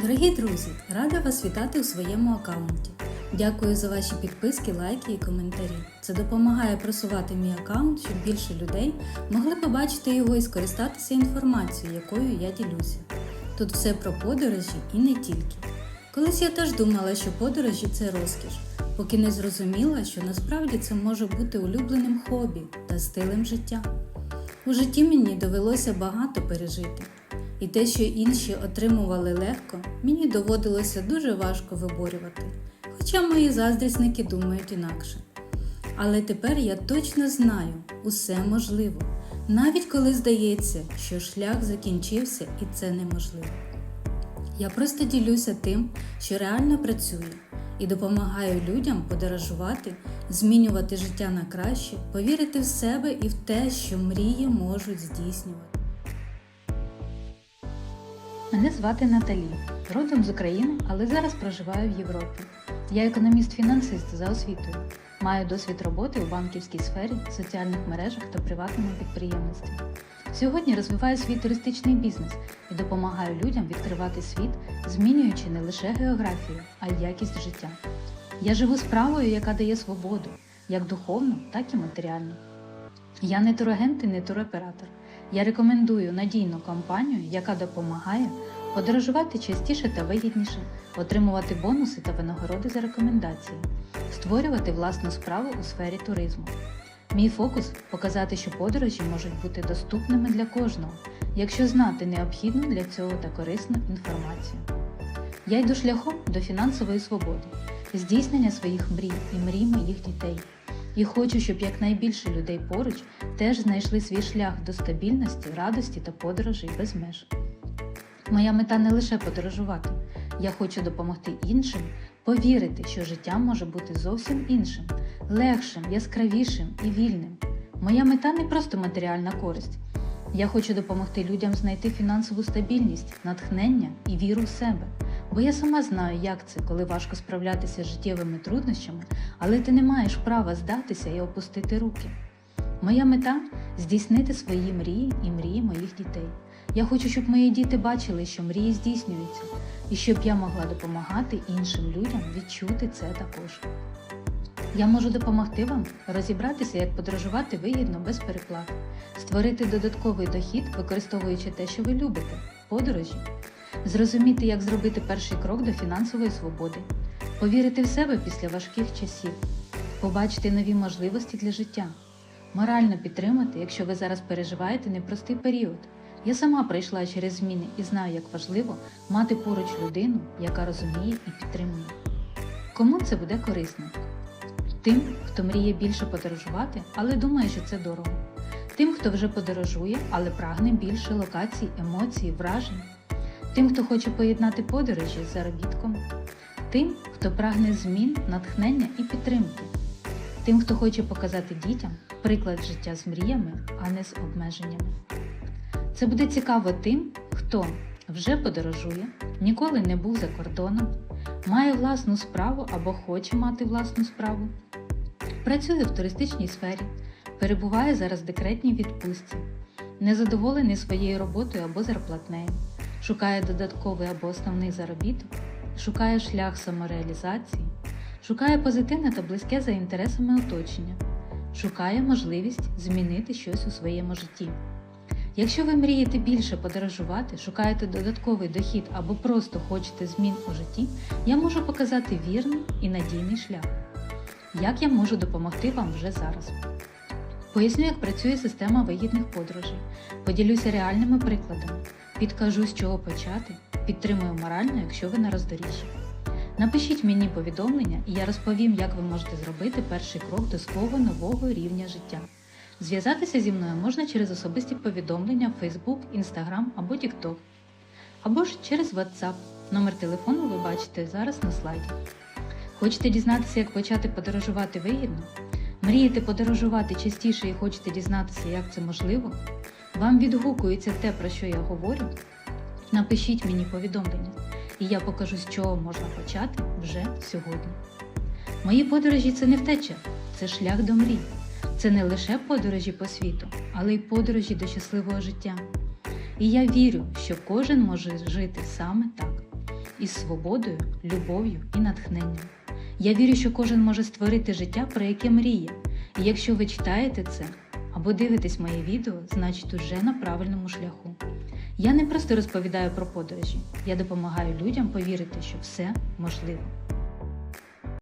Дорогі друзі, рада вас вітати у своєму аккаунті. Дякую за ваші підписки, лайки і коментарі. Це допомагає просувати мій аккаунт, щоб більше людей могли побачити його і скористатися інформацією, якою я ділюся. Тут все про подорожі і не тільки. Колись я теж думала, що подорожі це розкіш, поки не зрозуміла, що насправді це може бути улюбленим хобі та стилем життя. У житті мені довелося багато пережити. І те, що інші отримували легко, мені доводилося дуже важко виборювати, хоча мої заздрісники думають інакше. Але тепер я точно знаю, усе можливо, навіть коли здається, що шлях закінчився і це неможливо. Я просто ділюся тим, що реально працює, і допомагаю людям подорожувати, змінювати життя на краще, повірити в себе і в те, що мрії можуть здійснювати. Мене звати Наталі, родом з України, але зараз проживаю в Європі. Я економіст-фінансист за освітою. Маю досвід роботи у банківській сфері, соціальних мережах та приватному підприємництві. Сьогодні розвиваю свій туристичний бізнес і допомагаю людям відкривати світ, змінюючи не лише географію, а й якість життя. Я живу справою, яка дає свободу, як духовну, так і матеріальну. Я не турагент і не туроператор. Я рекомендую надійну компанію, яка допомагає подорожувати частіше та вигідніше, отримувати бонуси та винагороди за рекомендації, створювати власну справу у сфері туризму. Мій фокус показати, що подорожі можуть бути доступними для кожного, якщо знати необхідну для цього та корисну інформацію. Я йду шляхом до фінансової свободи, здійснення своїх мрій і мрій моїх дітей. І хочу, щоб якнайбільше людей поруч теж знайшли свій шлях до стабільності, радості та подорожей без меж. Моя мета не лише подорожувати. Я хочу допомогти іншим повірити, що життя може бути зовсім іншим, легшим, яскравішим і вільним. Моя мета не просто матеріальна користь. Я хочу допомогти людям знайти фінансову стабільність, натхнення і віру в себе. Бо я сама знаю, як це, коли важко справлятися з життєвими труднощами, але ти не маєш права здатися і опустити руки. Моя мета здійснити свої мрії і мрії моїх дітей. Я хочу, щоб мої діти бачили, що мрії здійснюються, і щоб я могла допомагати іншим людям відчути це також. Я можу допомогти вам розібратися, як подорожувати вигідно без переплат, створити додатковий дохід, використовуючи те, що ви любите подорожі, зрозуміти, як зробити перший крок до фінансової свободи, повірити в себе після важких часів, побачити нові можливості для життя, морально підтримати, якщо ви зараз переживаєте непростий період. Я сама пройшла через зміни і знаю, як важливо мати поруч людину, яка розуміє і підтримує. Кому це буде корисно? Тим, хто мріє більше подорожувати, але думає, що це дорого. Тим, хто вже подорожує, але прагне більше локацій, емоцій, вражень. Тим, хто хоче поєднати подорожі з заробітком. Тим, хто прагне змін, натхнення і підтримки. Тим, хто хоче показати дітям приклад життя з мріями, а не з обмеженнями. Це буде цікаво тим, хто вже подорожує, ніколи не був за кордоном, має власну справу або хоче мати власну справу, працює в туристичній сфері, перебуває зараз в декретній відпустці, незадоволений своєю роботою або зарплатнею, шукає додатковий або основний заробіток, шукає шлях самореалізації, шукає позитивне та близьке за інтересами оточення, шукає можливість змінити щось у своєму житті. Якщо ви мрієте більше подорожувати, шукаєте додатковий дохід або просто хочете змін у житті, я можу показати вірний і надійний шлях. Як я можу допомогти вам вже зараз? Поясню, як працює система вигідних подорожей, поділюся реальними прикладами, підкажу, з чого почати, підтримую морально, якщо ви на роздоріжжі. Напишіть мені повідомлення, і я розповім, як ви можете зробити перший крок до свого нового рівня життя. Зв'язатися зі мною можна через особисті повідомлення в Facebook, Instagram або TikTok. Або ж через WhatsApp. Номер телефону ви бачите зараз на слайді. Хочете дізнатися, як почати подорожувати вигідно? Мрієте подорожувати частіше і хочете дізнатися, як це можливо? Вам відгукується те, про що я говорю? Напишіть мені повідомлення, і я покажу, з чого можна почати вже сьогодні. Мої подорожі це не втеча, це шлях до мрій. Це не лише подорожі по світу, але й подорожі до щасливого життя. І я вірю, що кожен може жити саме так. із свободою, любов'ю і натхненням. Я вірю, що кожен може створити життя, про яке мріє. І якщо ви читаєте це або дивитесь моє відео, значить уже на правильному шляху. Я не просто розповідаю про подорожі, я допомагаю людям повірити, що все можливо.